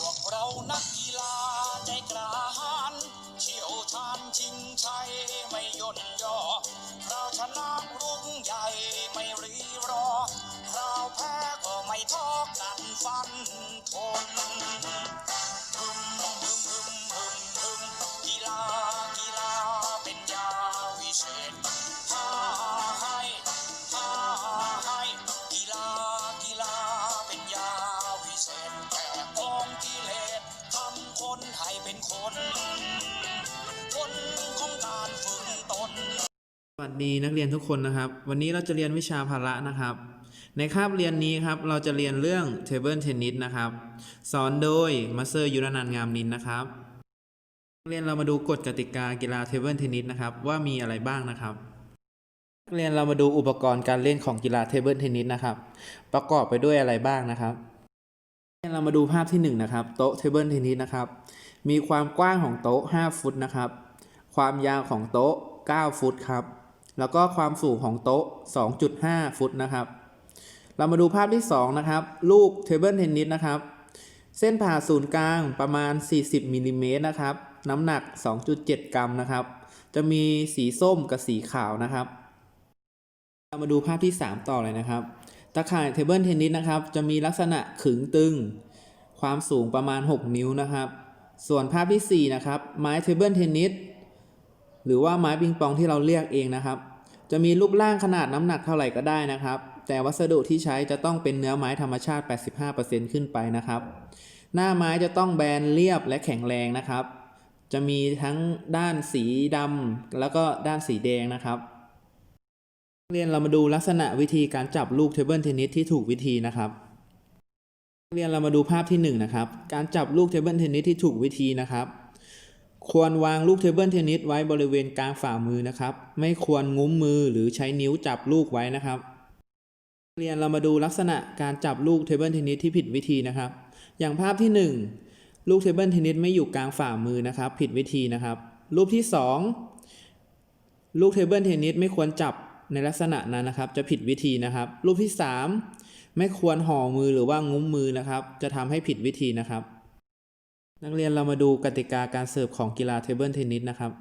พวกเรานักกีฬาใจกล้าหาญเชี่ยวชาญชิงชัยไม่ย่นย่อเราชนะรุ่งใหญ่ไม่รีรอเราแพ้ก็ไม่ท้อกันฟันทน วัสดีนักเรียนทุกคนนะครับ วันนี้เราจะเรียนวิชาพละนะครับ ในคาบเรียนนี้ครับ เราจะเรียนเรื่องเทเบิลเทนนิสนะครับ สอนโดยมาสเตอร์ยุรนันท์งามนินนะครับนักเรียนเรามาดูกฎกติกากีฬาเทเบิลเทนนิสนะครับ ว่ามีอะไรบ้างนะครับนักเรียนเรามาดูอุปกรณ์การเล่นของกีฬาเทเบิลเทนนิสนะครับ ประกอบไปด้วยอะไรบ้างนะครับนักเรียนเรามาดูภาพที่หนึ่งนะครับโต๊ะเทเบิลเทนนิสนะครับ มีความกว้างของโต๊ะ 5 ฟุตนะครับ ความยาวของโต๊ะ 9 ฟุตครับ แล้วก็ความสูงของโต๊ะ 2.5 ฟุตนะครับ เรามาดูภาพที่ 2 นะครับ ลูกเทเบิลเทนนิสนะครับ เส้นผ่าศูนย์กลางประมาณ 40มิลลิเมตรนะครับ น้ำหนัก 2.7 กรัมนะครับ จะมีสีส้มกับสีขาวนะครับ เรามาดูภาพที่ 3 ต่อเลยนะครับ ตะข่ายเทเบิลเทนนิสนะครับ จะมีลักษณะขึงตึง ความสูงประมาณ 6 นิ้วนะครับ ส่วนภาพทีสี่4 นะครับ ไม้เทเบิลเทนนิส หรือว่าไม้ปิงปองที่เราเรียกเองนะครับ จะมีรูปร่างขนาดน้ำหนักเท่าไหร่ก็ได้นะครับ แต่วัสดุที่ใช้จะต้องเป็นเนื้อไม้ธรรมชาติ 85%ขึ้นไปนะครับ หน้าไม้จะต้องแบนเรียบและแข็งแรงนะครับ จะมีทั้งด้านสีดำแล้วก็ด้านสีแดงนะครับ เรียนเรามาดูลักษณะวิธีการจับลูกเทเบิลเทนนิสที่ถูกวิธีนะครับเรียนเรามาดูภาพที่หนึ่งนะครับ การจับลูกเทเบิลเทนนิสที่ถูกวิธีนะครับ ควรวางลูกเทเบิลเทนนิสไว้บริเวณกลางฝ่ามือนะครับ ไม่ควรงุ้มมือหรือใช้นิ้วจับลูกไว้นะครับ เรียนเรามาดูลักษณะการจับลูกเทเบิลเทนนิสที่ผิดวิธีนะครับ อย่างภาพที่ 1 ลูกเทเบิลเทนนิสไม่อยู่กลางฝ่ามือนะครับ ผิดวิธีนะครับ รูปที่ 2 ลูกเทเบิลเทนนิสไม่ควรจับในลักษณะนั้นนะครับ จะผิดวิธีนะครับ รูปที่ 3 ไม่ควรห่อมือหรือว่างุ้มมือนะครับ จะทำให้ผิดวิธีนะครับ นักเรียนเรามาดูกติกาการเสิร์ฟของกีฬาเทเบิลเทนนิสนะครับ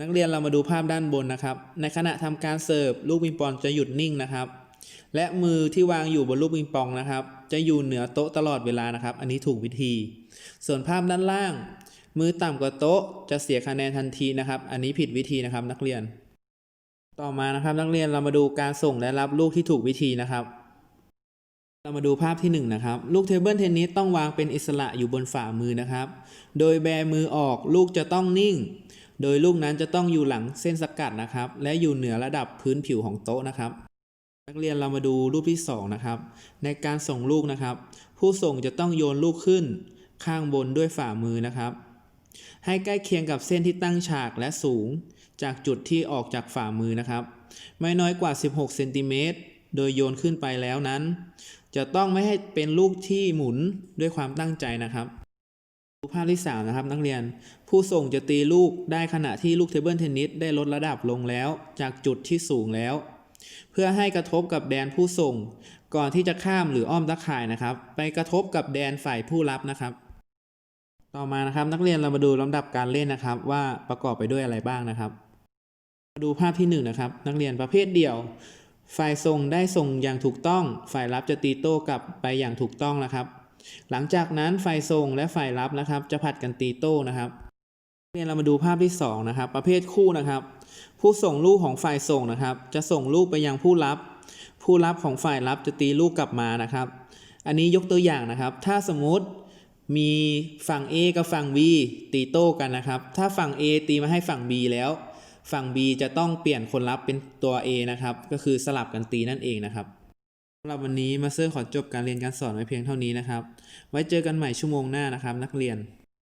นักเรียนเรามาดูภาพด้านบนนะครับ ในขณะทำการเสิร์ฟลูกปิงปองจะหยุดนิ่งนะครับ และมือที่วางอยู่บนลูกปิงปองนะครับ จะอยู่เหนือโต๊ะตลอดเวลานะครับ อันนี้ถูกวิธี ส่วนภาพด้านล่าง มือต่ำกว่าโต๊ะจะเสียคะแนนทันทีนะครับ อันนี้ผิดวิธีนะครับนักเรียน ต่อมานะครับนักเรียนเรามาดูการส่งและรับลูกที่ถูกวิธีนะครับ เรามาดูภาพที่1นงนะครับ ลูกเทเบิลเทนนิสต้องวางเป็นอิสระอยู่บนฝ่ามือนะครับ โดยแบมือออกลูกจะต้องนิ่ง โดยลูกนั้นจะต้องอยู่หลังเส้นสกัดนะครับ และอยู่เหนือระดับพื้นผิวของโต๊ะนะครับ นักเรียนเรามาดูรูปที่2นะครับ ในการส่งลูกนะครับ ผู้ส่งจะต้องโยนลูกขึ้น ข้างบนด้วยฝ่ามือนะครับ ให้ใกล้เคียงกับเส้นที่ตั้งฉากและสูง จากจุดที่ออกจากฝ่ามือนะครับ ไม่น้อยกว่า 16เซนติเมตรโดยโยนขึ้นไปแล้วนั้น จะต้องไม่ให้เป็นลูกที่หมุนด้วยความตั้งใจนะครับดูภาพที่3นะครับนักเรียน ผู้ส่งจะตีลูกได้ขณะที่ลูกเทเบิลเทนนิสได้ลดระดับลงแล้ว จากจุดที่สูงแล้ว เพื่อให้กระทบกับแดนผู้ส่ง ก่อนที่จะข้ามหรืออ้อมตะข่ายนะครับ ไปกระทบกับแดนฝ่ายผู้รับนะครับ ต่อมานะครับนักเรียนเรามาดูลำดับการเล่นนะครับ ว่าประกอบไปด้วยอะไรบ้างนะครับ มาดูภาพที่1นงนะครับนักเรียนประเภทเดี่ยว ฝ่ายส่งได้ส่งอย่างถูกต้อง ฝ่ายรับจะตีโต้กลับไปอย่างถูกต้องนะครับ หลังจากนั้นฝ่ายส่งและฝ่ายรับนะครับ จะผัดกันตีโต้นะครับเรียเรามาดูภาพที่ 2 นะครับ ประเภทคู่นะครับ ผู้ส่งลูกของฝ่ายส่งนะครับ จะส่งลูกไปยังผู้รับ ผู้รับของฝ่ายรับจะตีลูกกลับมานะครับ อันนี้ยกตัวอย่างนะครับ ถ้าสมมติมีฝั่ง A กับฝั่ง B ตีโต้กันนะครับ ถ้าฝั่ง A ตีมาให้ฝั่ง B แล้ว ฝั่ง B จะต้องเปลี่ยนคนรับเป็นตัว A นะครับ ก็คือสลับกันตีนั่นเองนะครับสำหรับวันนี้มาสเตอร์ขอจบการเรียนการสอนไว้เพียงเท่านี้นะครับ ไว้เจอกันใหม่ชั่วโมงหน้านะครับ นักเรียน